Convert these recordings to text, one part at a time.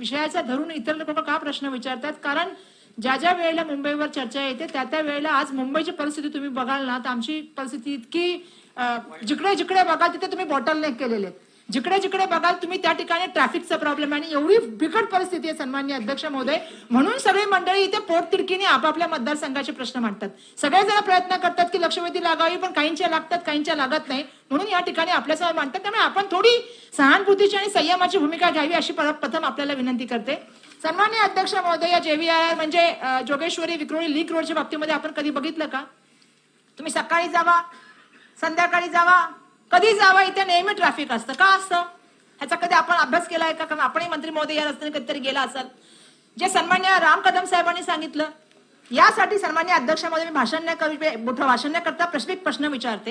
विषयाचा धरून इतर लोक का प्रश्न विचारतात? कारण ज्या ज्या वेळेला मुंबईवर चर्चा येते त्या त्या वेळेला आज मुंबईची परिस्थिती तुम्ही बघाल ना तर आमची परिस्थिती इतकी जिकडे जिकडे बघाल तिथे तुम्ही बॉटल नेक केलेले आहेत. जिकडे जिकडे बघाल तुम्ही त्या ठिकाणी ट्रॅफिकचा प्रॉब्लेम आणि एवढी बिकट परिस्थिती आहे सन्मान्य अध्यक्ष महोदय. म्हणून सगळी मंडळी इथे पोटतिडकीने आपापल्या मतदारसंघाचे प्रश्न मांडतात. सगळेजण प्रयत्न करतात की लक्षवेधी लागावी पण काहींच्या लागतात काहींच्या लागत नाही. म्हणून या ठिकाणी आपल्यासमोर मांडतात. त्यामुळे आपण थोडी सहानुभूतीची आणि संयमाची भूमिका घ्यावी अशी पर- प्रथम आपल्याला विनंती करते. सन्मान्य अध्यक्ष महोदय या जेव्हीआर म्हणजे जोगेश्वरी विक्रोळी लीक रोडच्या बाबतीमध्ये आपण कधी बघितलं का? तुम्ही सकाळी जावा संध्याकाळी जावा कधी जावं इथे नेहमी ट्रॅफिक असतं. का असतं? ह्याचा कधी आपण अभ्यास केलाय का? कारण आपणही मंत्री महोदय या रस्त्याने कधीतरी गेला असाल. जे सन्मान्य राम कदम साहेबांनी सांगितलं यासाठी सन्मान्य अध्यक्ष मी भाषण नाही करू मोठं भाषण नाही करता प्रश्निक प्रश्न विचारते.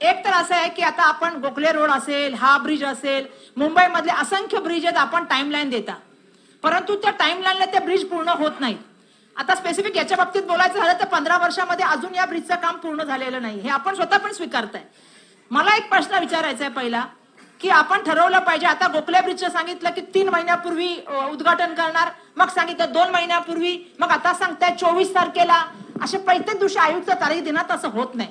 एक तर असं आहे की आता आपण गोखले रोड असेल हा ब्रिज असेल मुंबईमधले असंख्य ब्रिज आहेत आपण टाइमलाईन देता. परंतु त्या टाइमलाईनला ते ब्रिज पूर्ण होत नाहीत. आता स्पेसिफिक याच्या बाबतीत बोलायचं झालं तर पंधरा वर्षामध्ये अजून या ब्रिजचं काम पूर्ण झालेलं नाही. हे आपण स्वतः पण स्वीकारताय. मला एक प्रश्न विचारायचा आहे पहिला की आपण ठरवलं पाहिजे आता गोखले ब्रिजचं सांगितलं की तीन महिन्यापूर्वी उद्घाटन करणार मग सांगितलं दोन महिन्यापूर्वी मग आता सांगताय चोवीस तारखेला. असे प्रत्येक दिवशी आयुक्त तारीख देणार असं होत नाही.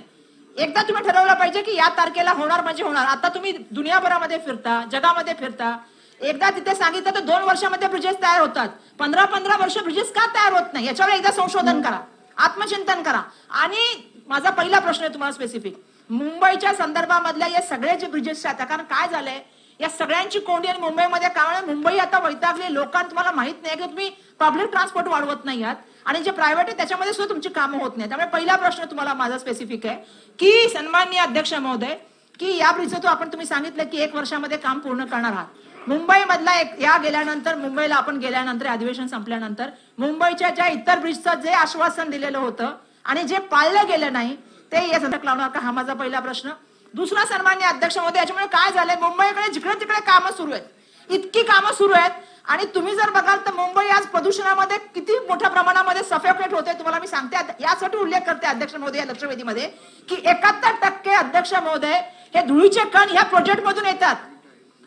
एकदा तुम्ही ठरवलं पाहिजे की या तारखेला होणार म्हणजे होणार. आता तुम्ही दुनियाभरामध्ये फिरता जगामध्ये फिरता. एकदा तिथे सांगितलं तर दोन वर्षामध्ये ब्रिजेस तयार होतात. पंधरा पंधरा वर्ष ब्रिजेस का तयार होत नाही? याच्यावर एकदा संशोधन करा. आत्मचिंतन करा. आणि माझा पहिला प्रश्न आहे तुम्हाला स्पेसिफिक मुंबईच्या संदर्भामधल्या या सगळे जे ब्रिजेस आहेत कारण काय झालंय या सगळ्यांची कोंडी आणि मुंबईमध्ये काय मुंबई आता वैतागली लोकांना तुम्हाला माहीत नाही की तुम्ही पब्लिक ट्रान्सपोर्ट वाढवत नाही आहात. आणि जे प्रायव्हेट आहे त्याच्यामध्ये सुद्धा तुमची कामं होत नाही त्यामुळे पहिला प्रश्न तुम्हाला माझा स्पेसिफिक आहे की सन्माननीय अध्यक्ष महोदय की या ब्रिजचं तो आपण तुम्ही सांगितलं की एक वर्षामध्ये काम पूर्ण करणार आहात. मुंबईमधला एक या गेल्यानंतर मुंबईला आपण गेल्यानंतर अधिवेशन संपल्यानंतर मुंबईच्या ज्या इतर ब्रिजचं जे आश्वासन दिलेलं होतं आणि जे पाळलं गेलं नाही ते या संदर्भात लावणार का? हा माझा पहिला प्रश्न. दुसरा सन्मान्य अध्यक्ष महोदय याच्यामुळे काय झालंय? मुंबईकडे जिकडे तिकडे कामं सुरू आहेत. इतकी कामं सुरू आहेत. आणि तुम्ही जर बघाल तर मुंबई आज प्रदूषणामध्ये किती मोठ्या प्रमाणामध्ये सफोकेट होते तुम्हाला मी सांगते. यासाठी उल्लेख करते अध्यक्ष महोदय या लक्षवेधीमध्ये की एकाहत्तर टक्के अध्यक्ष महोदय हे धुळीचे कण या प्रोजेक्ट मधून येतात.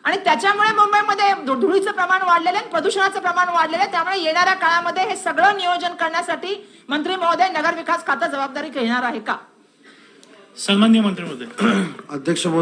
आणि त्याच्यामुळे मुंबईमध्ये धुळीचं प्रमाण वाढलेलं आहे प्रदूषणाचं प्रमाण वाढलेलं आहे. त्यामुळे येणाऱ्या काळामध्ये हे सगळं नियोजन करण्यासाठी मंत्री महोदय नगर विकास खातं जबाबदारी घेणार आहे का? सन्मान्य मंत्री महोदय अध्यक्ष महोदय